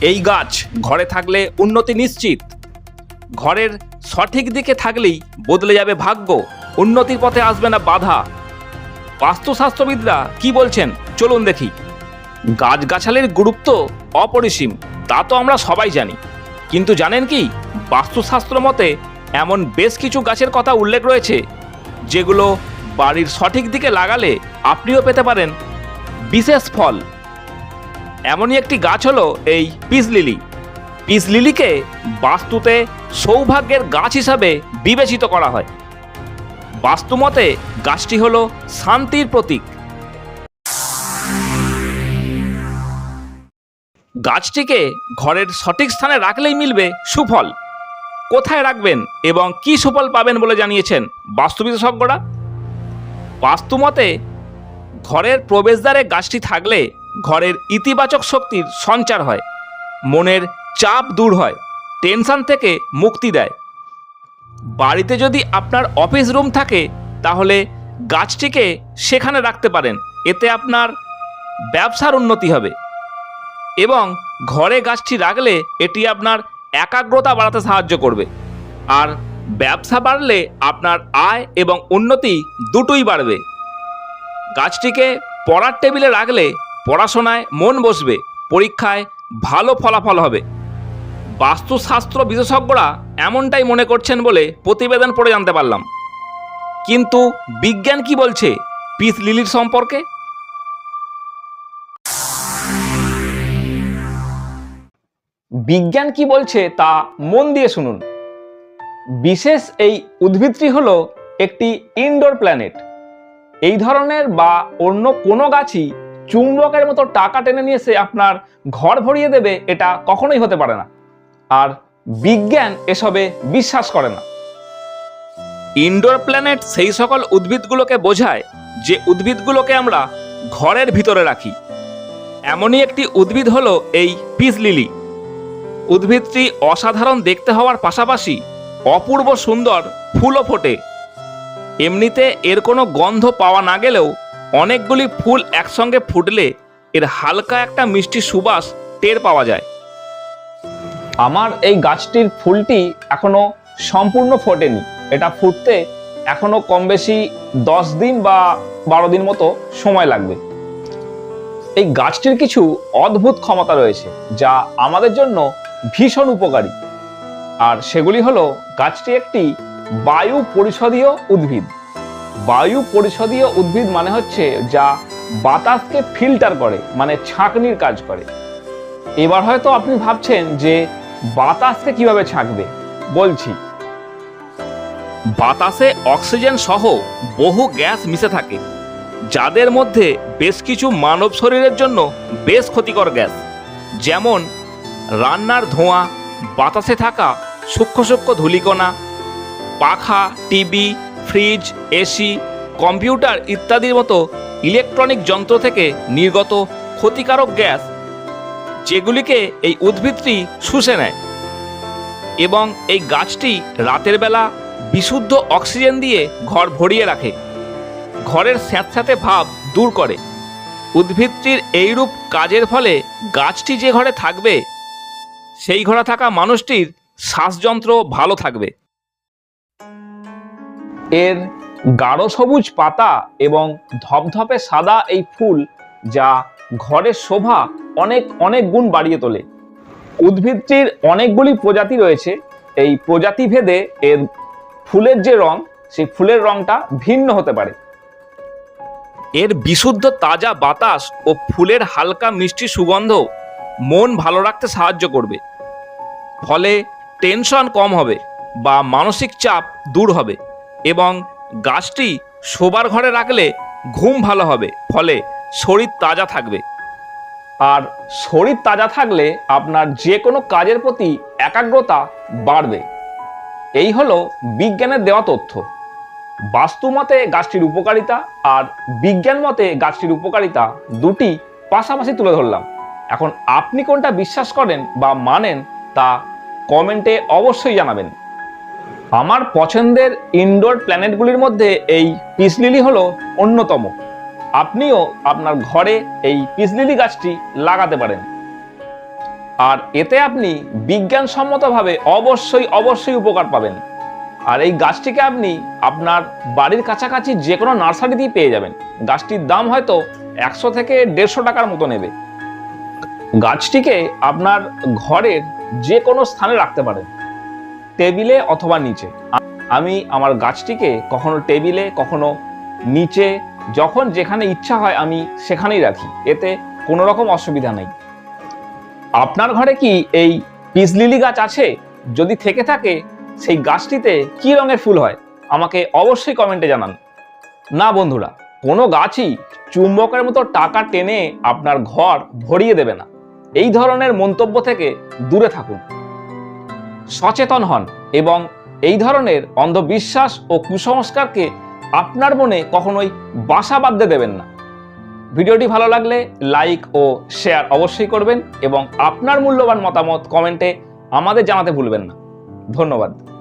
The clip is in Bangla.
এই গাছ ঘরে থাকলে উন্নতি নিশ্চিত। ঘরের সঠিক দিকে থাকলেই বদলে যাবে ভাগ্য। উন্নতির পথে আসবে না বাধা। বাস্তুশাস্ত্রবিদরা কি বলছেন, চলুন দেখি। গাছগাছালির গুরুত্ব অপরিসীম, তা তো আমরা সবাই জানি। কিন্তু জানেন কি, বাস্তুশাস্ত্র মতে এমন বেশ কিছু গাছের কথা উল্লেখ রয়েছে, যেগুলো বাড়ির সঠিক দিকে লাগালে আপনিও পেতে পারেন। বিশেষ ফল এমনই একটি গাছ হলো এই পিস লিলি। পিস লিলিকে বাস্তুতে সৌভাগ্যের গাছ হিসাবে বিবেচিত করা হয়। বাস্তুমতে গাছটি হলো শান্তির প্রতীক। গাছটিকে ঘরের সঠিক স্থানে রাখলেই মিলবে সুফল। কোথায় রাখবেন এবং কি সুফল পাবেন বলে জানিয়েছেন বাস্তু বিশেষজ্ঞরা? বাস্তুমতে ঘরের প্রবেশদ্বারে গাছটি থাকলে ঘরের ইতিবাচক শক্তির সঞ্চার হয়, মনের চাপ দূর হয়, টেনশন থেকে মুক্তি দেয়। বাড়িতে যদি আপনার অফিস রুম থাকে, তাহলে গাছটিকে সেখানে রাখতে পারেন, এতে আপনার ব্যবসার উন্নতি হবে। এবং ঘরে গাছটি রাখলে এটি আপনার একাগ্রতা বাড়াতে সাহায্য করবে। আর ব্যবসা বাড়লে আপনার আয় এবং উন্নতি দুটোই বাড়বে। গাছটিকে পড়ার টেবিলে রাখলে পড়াশোনায় মন বসবে, পরীক্ষায় ভালো ফলাফল হবে। বাস্তুশাস্ত্র বিশেষজ্ঞরা এমনটাই মনে করছেন বলে প্রতিবেদন পড়ে জানতে পারলাম। কিন্তু বিজ্ঞান কি বলছে পিস লিলির সম্পর্কে? বিজ্ঞান কি বলছে তা মন দিয়ে শুনুন। বিশেষ এই উদ্ভিদটি হলো একটি ইনডোর প্ল্যানেট এই ধরনের বা অন্য কোনো গাছই চুম্বকের মতো টাকা টেনে নিয়ে এসে আপনার ঘর ভরিয়ে দেবে, এটা কখনোই হতে পারে না। আর বিজ্ঞান এসবে বিশ্বাস করে না। ইনডোর প্ল্যানেট সেই সকল উদ্ভিদগুলোকে বোঝায় যে উদ্ভিদগুলোকে আমরা ঘরের ভিতরে রাখি। এমনই একটি উদ্ভিদ হলো এই পিস লিলি। উদ্ভিদটি অসাধারণ দেখতে হওয়ার পাশাপাশি অপূর্ব সুন্দর ফুলও ফোটে। এমনিতে এর কোনো গন্ধ পাওয়া না গেলেও অনেকগুলি ফুল একসঙ্গে ফুটলে এর হালকা একটা মিষ্টি সুবাস টের পাওয়া যায়। আমার এই গাছটির ফুলটি এখনও সম্পূর্ণ ফোটেনি। এটা ফুটতে এখনও কম বেশি দশ দিন বা বারো দিন মতো সময় লাগবে। এই গাছটির কিছু অদ্ভুত ক্ষমতা রয়েছে, যা আমাদের জন্য ভীষণ উপকারী। আর সেগুলি হলো গাছটি একটি বায়ু পরিষদীয় উদ্ভিদ। বায়ু পরিষদীয় উদ্ভিদ মানে হচ্ছে যা বাতাসকে ফিল্টার করে মানে ছাঁকনির কাজ করে। এবার হয়তো আপনি ভাবছেন যে বাতাসকে কীভাবে ছাঁকবে? বলছি। বাতাসে অক্সিজেন সহ বহু গ্যাস মিশে থাকে, যাদের মধ্যে বেশ কিছু মানব শরীরের জন্য বেশ ক্ষতিকর গ্যাস। যেমন, রান্নার ধোঁয়া, বাতাসে থাকা সূক্ষ্ম সূক্ষ্ম ধূলিকণা, পাখা, টিভি ফ্রিজ, এসি, কম্পিউটার ইত্যাদির মতো ইলেকট্রনিক যন্ত্র থেকে নির্গত ক্ষতিকারক গ্যাস যেগুলিকে এই উদ্ভিদটি শুষে নেয় এবং এই গাছটি রাতের বেলা বিশুদ্ধ অক্সিজেন দিয়ে ঘর ভরিয়ে রাখে। ঘরের স্যাঁতস্যাঁতে ভাব দূর করে। উদ্ভিদটির এইরূপ কাজের ফলে গাছটি যে ঘরে থাকবে, সেই ঘরে থাকা মানুষটির শ্বাসযন্ত্র ভালো থাকবে। এর গাঢ় সবুজ পাতা এবং ধপধপে সাদা এই ফুল যা ঘরের শোভা অনেক অনেক গুণ বাড়িয়ে তোলে। উদ্ভিদটির অনেকগুলি প্রজাতি রয়েছে। এই প্রজাতি ভেদে এর ফুলের যে রং, সেই ফুলের রংটা ভিন্ন হতে পারে। এর বিশুদ্ধ তাজা বাতাস ও ফুলের হালকা মিষ্টি সুগন্ধ মন ভালো রাখতে সাহায্য করবে। ফলে টেনশন কম হবে বা মানসিক চাপ দূর হবে। এবং গাছটি শোবার ঘরে রাখলে ঘুম ভালো হবে, ফলে শরীর তাজা থাকবে। আর শরীর তাজা থাকলে আপনার যে কোনো কাজের প্রতি একাগ্রতা বাড়বে। এই হলো বিজ্ঞানের দেওয়া তথ্য। বাস্তু মতে গাছটির উপকারিতা আর বিজ্ঞান মতে গাছটির উপকারিতা দুটি পাশাপাশি তুলে ধরলাম। এখন আপনি কোনটা বিশ্বাস করেন বা মানেন তা কমেন্টে অবশ্যই জানাবেন। আমার পছন্দের ইনডোর প্ল্যানেটগুলির মধ্যে এই পিস লিলি হলো অন্যতম। আপনিও আপনার ঘরে এই পিস লিলি গাছটি লাগাতে পারেন। আর এতে আপনি বিজ্ঞানসম্মতভাবে অবশ্যই অবশ্যই উপকার পাবেন। আর এই গাছটিকে আপনি আপনার বাড়ির কাছাকাছি যে কোনো নার্সারিতেই পেয়ে যাবেন। গাছটির দাম হয়তো একশো থেকে দেড়শো টাকার মতো নেবে। গাছটিকে আপনার ঘরের যে কোনো স্থানে রাখতে পারেন। টেবিলে অথবা নিচে। আমি আমার গাছটিকে কখনো টেবিলে, কখনো নিচে, যখন যেখানে ইচ্ছা হয় আমি সেখানেই রাখি। এতে কোনো রকম অসুবিধা নেই। আপনার ঘরে কি এই পিস লিলি গাছ আছে? যদি থেকে থাকে, সেই গাছটিতে কি রঙের ফুল হয়? আমাকে অবশ্যই কমেন্টে জানান। না বন্ধুরা, কোনো গাছই চুম্বকের মতো টাকা টেনে আপনার ঘর ভরিয়ে দেবে না। এই ধরনের মন্তব্য থেকে দূরে থাকুন। সচেতন হন এবং এই ধরনের অন্ধবিশ্বাস ও কুসংস্কারকে আপনার মনে কখনোই বাসা বাঁধতে দেবেন না। ভিডিওটি ভালো লাগলে লাইক ও শেয়ার অবশ্যই করবেন এবং আপনার মূল্যবান মতামত কমেন্টে আমাদের জানাতে ভুলবেন না। ধন্যবাদ।